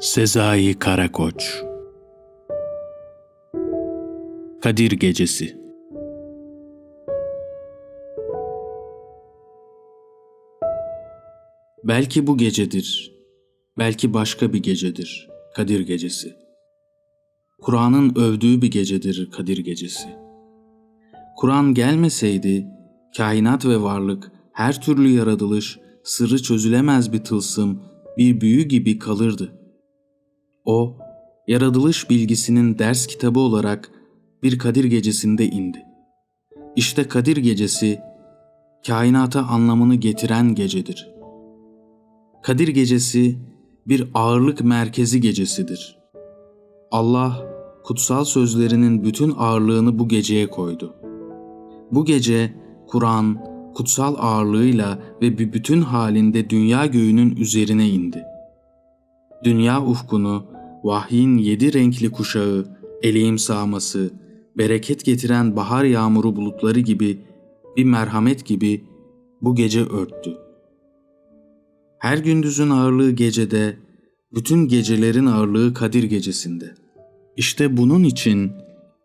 Sezai Karakoç Kadir Gecesi Belki bu gecedir, belki başka bir gecedir Kadir Gecesi. Kur'an'ın övdüğü bir gecedir Kadir Gecesi. Kur'an gelmeseydi, kainat ve varlık, her türlü yaratılış, sırrı çözülemez bir tılsım, bir büyü gibi kalırdı. O, yaratılış bilgisinin ders kitabı olarak bir Kadir gecesinde indi. İşte Kadir gecesi, kainata anlamını getiren gecedir. Kadir gecesi bir ağırlık merkezi gecesidir. Allah, kutsal sözlerinin bütün ağırlığını bu geceye koydu. Bu gece, Kur'an, kutsal ağırlığıyla ve bir bütün halinde dünya göğünün üzerine indi. Dünya ufkunu, vahyin yedi renkli kuşağı, eleğim sağması, bereket getiren bahar yağmuru bulutları gibi, bir merhamet gibi bu gece örttü. Her gündüzün ağırlığı gecede, bütün gecelerin ağırlığı Kadir gecesinde. İşte bunun için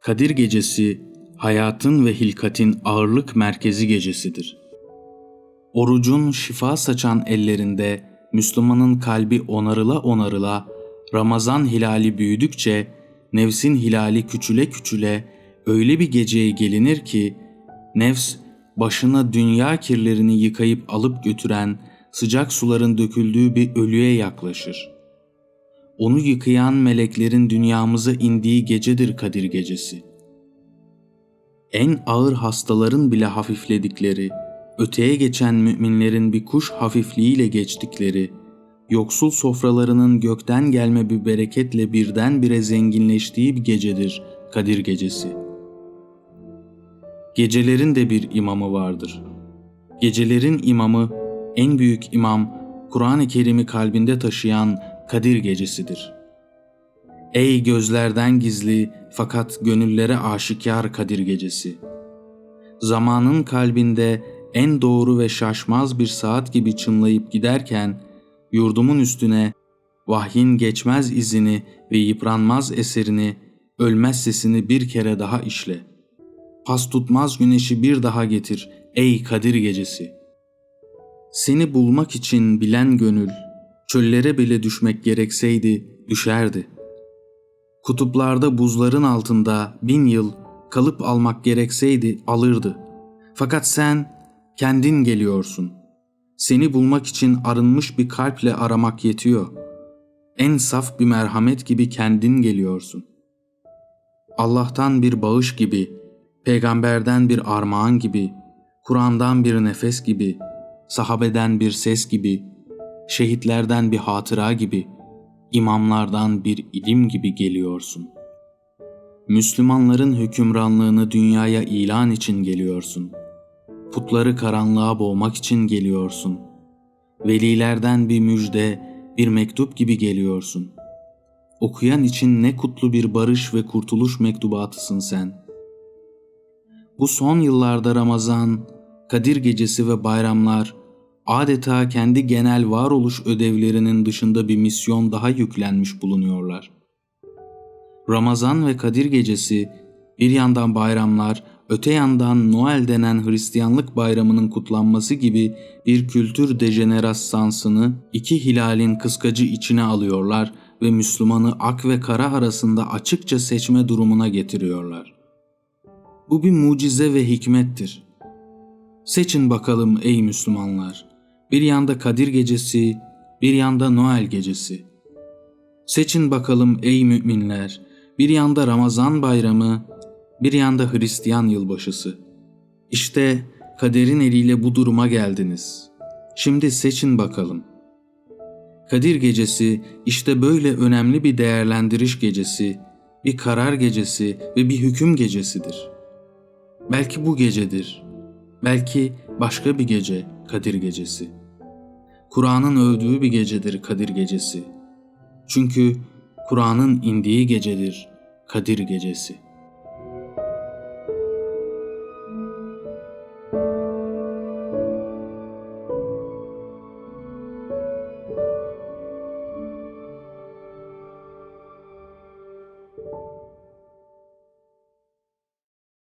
Kadir gecesi hayatın ve hilkatin ağırlık merkezi gecesidir. Orucun şifa saçan ellerinde Müslümanın kalbi onarıla onarıla Ramazan hilali büyüdükçe nefsin hilali küçüle küçüle öyle bir geceye gelinir ki nefs başına dünya kirlerini yıkayıp alıp götüren sıcak suların döküldüğü bir ölüye yaklaşır. Onu yıkayan meleklerin dünyamıza indiği gecedir Kadir gecesi. En ağır hastaların bile hafifledikleri, öteye geçen müminlerin bir kuş hafifliğiyle geçtikleri, yoksul sofralarının gökten gelme bir bereketle birdenbire zenginleştiği bir gecedir Kadir Gecesi. Gecelerin de bir imamı vardır. Gecelerin imamı, en büyük imam, Kur'an-ı Kerim'i kalbinde taşıyan Kadir Gecesidir. Ey gözlerden gizli fakat gönüllere aşikar Kadir Gecesi! Zamanın kalbinde en doğru ve şaşmaz bir saat gibi çınlayıp giderken, yurdumun üstüne vahyin geçmez izini ve yıpranmaz eserini, ölmez sesini bir kere daha işle. Pas tutmaz güneşi bir daha getir ey Kadir gecesi. Seni bulmak için bilen gönül, çöllere bile düşmek gerekseydi düşerdi. Kutuplarda buzların altında bin yıl kalıp almak gerekseydi alırdı. Fakat sen kendin geliyorsun.'' Seni bulmak için arınmış bir kalple aramak yetiyor. En saf bir merhamet gibi kendin geliyorsun. Allah'tan bir bağış gibi, peygamberden bir armağan gibi, Kur'an'dan bir nefes gibi, sahabeden bir ses gibi, şehitlerden bir hatıra gibi, imamlardan bir ilim gibi geliyorsun. Müslümanların hükümranlığını dünyaya ilan için geliyorsun.'' Putları karanlığa boğmak için geliyorsun. Velilerden bir müjde, bir mektup gibi geliyorsun. Okuyan için ne kutlu bir barış ve kurtuluş mektubatısın sen. Bu son yıllarda Ramazan, Kadir Gecesi ve bayramlar adeta kendi genel varoluş ödevlerinin dışında bir misyon daha yüklenmiş bulunuyorlar. Ramazan ve Kadir Gecesi bir yandan bayramlar öte yandan Noel denen Hristiyanlık bayramının kutlanması gibi bir kültür dejenerasansını iki hilalin kıskacı içine alıyorlar ve Müslümanı ak ve kara arasında açıkça seçme durumuna getiriyorlar. Bu bir mucize ve hikmettir. Seçin bakalım ey Müslümanlar. Bir yanda Kadir gecesi, bir yanda Noel gecesi. Seçin bakalım ey müminler. Bir yanda Ramazan bayramı, bir yanda Hristiyan yılbaşısı. İşte kaderin eliyle bu duruma geldiniz. Şimdi seçin bakalım. Kadir gecesi işte böyle önemli bir değerlendiriş gecesi, bir karar gecesi ve bir hüküm gecesidir. Belki bu gecedir. Belki başka bir gece Kadir gecesi. Kur'an'ın övdüğü bir gecedir Kadir gecesi. Çünkü Kur'an'ın indiği gecedir Kadir gecesi.''